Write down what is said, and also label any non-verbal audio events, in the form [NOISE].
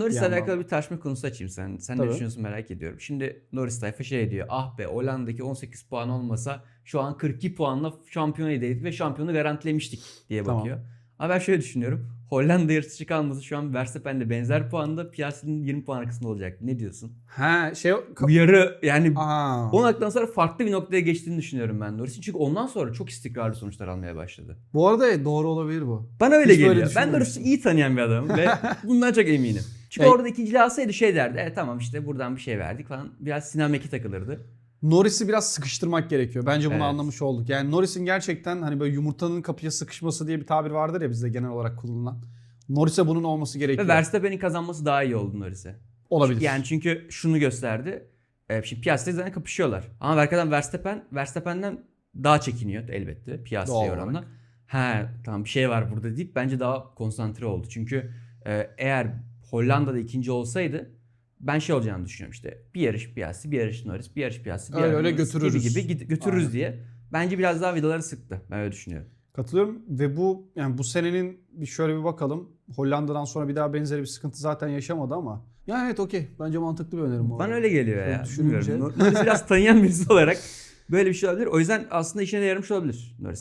Norris'le yandan. alakalı bir tartışma konusu açayım sen. Sen Tabii. ne düşünüyorsun merak ediyorum. Şimdi Norris tayfa şey diyor. Ah be Hollanda'daki 18 puan olmasa şu an 42 puanla şampiyon edeydik ve şampiyonu garantilemiştik diye Tamam. bakıyor. Ama ben şöyle düşünüyorum. Hollanda yarışçı kalması şu an Verstappen'le benzer puanda Piastri'nin 20 puan arkasında olacak. Ne diyorsun? Ha şey Bu yarı yani Aa. 10 dakikadan sonra farklı bir noktaya geçtiğini düşünüyorum ben Norris'in. Çünkü ondan sonra çok istikrarlı sonuçlar almaya başladı. Bu arada doğru olabilir bu. Bana öyle Hiç geliyor. Ben Norris'i iyi tanıyan bir adamım ve [LAUGHS] bundan çok eminim. Çünkü Ey- orada ikinciliği alsaydı şey derdi. Evet tamam işte buradan bir şey verdik falan. Biraz Sinan Meki takılırdı. Norris'i biraz sıkıştırmak gerekiyor. Bence bunu Evet. anlamış olduk. Yani Norris'in gerçekten hani böyle yumurtanın kapıya sıkışması diye bir tabir vardır ya bizde genel olarak kullanılan. Norris'e bunun olması gerekiyor. Ve Verstappen'in kazanması daha iyi oldu Norris'e. Olabilir. Yani çünkü şunu gösterdi. E, şimdi Piastri zaten kapışıyorlar. Ama arkadan Verstappen, Verstappen'den daha çekiniyor elbette Piastri'ye oranla. Ha tamam bir şey var burada deyip bence daha konsantre oldu. Çünkü e, eğer Hollanda'da ikinci olsaydı ben şey olacağını düşünüyorum işte. Bir yarış Piastri, bir yarış Norris, bir yarış Piastri, bir Öyle yarış öyle Norris götürürüz. Gibi götürürüz Aynen. diye. Bence biraz daha vidaları sıktı. Ben öyle düşünüyorum. Katılıyorum ve bu yani bu senenin bir şöyle bir bakalım. Hollanda'dan sonra bir daha benzeri bir sıkıntı zaten yaşamadı ama. Ya evet okey. Bence mantıklı bir önerim bu. Bana öyle geliyor Şöyle ya. düşününce- Bilmiyorum. Norris biraz tanıyan birisi olarak böyle bir şey olabilir. O yüzden aslında işine de yaramış olabilir Norris.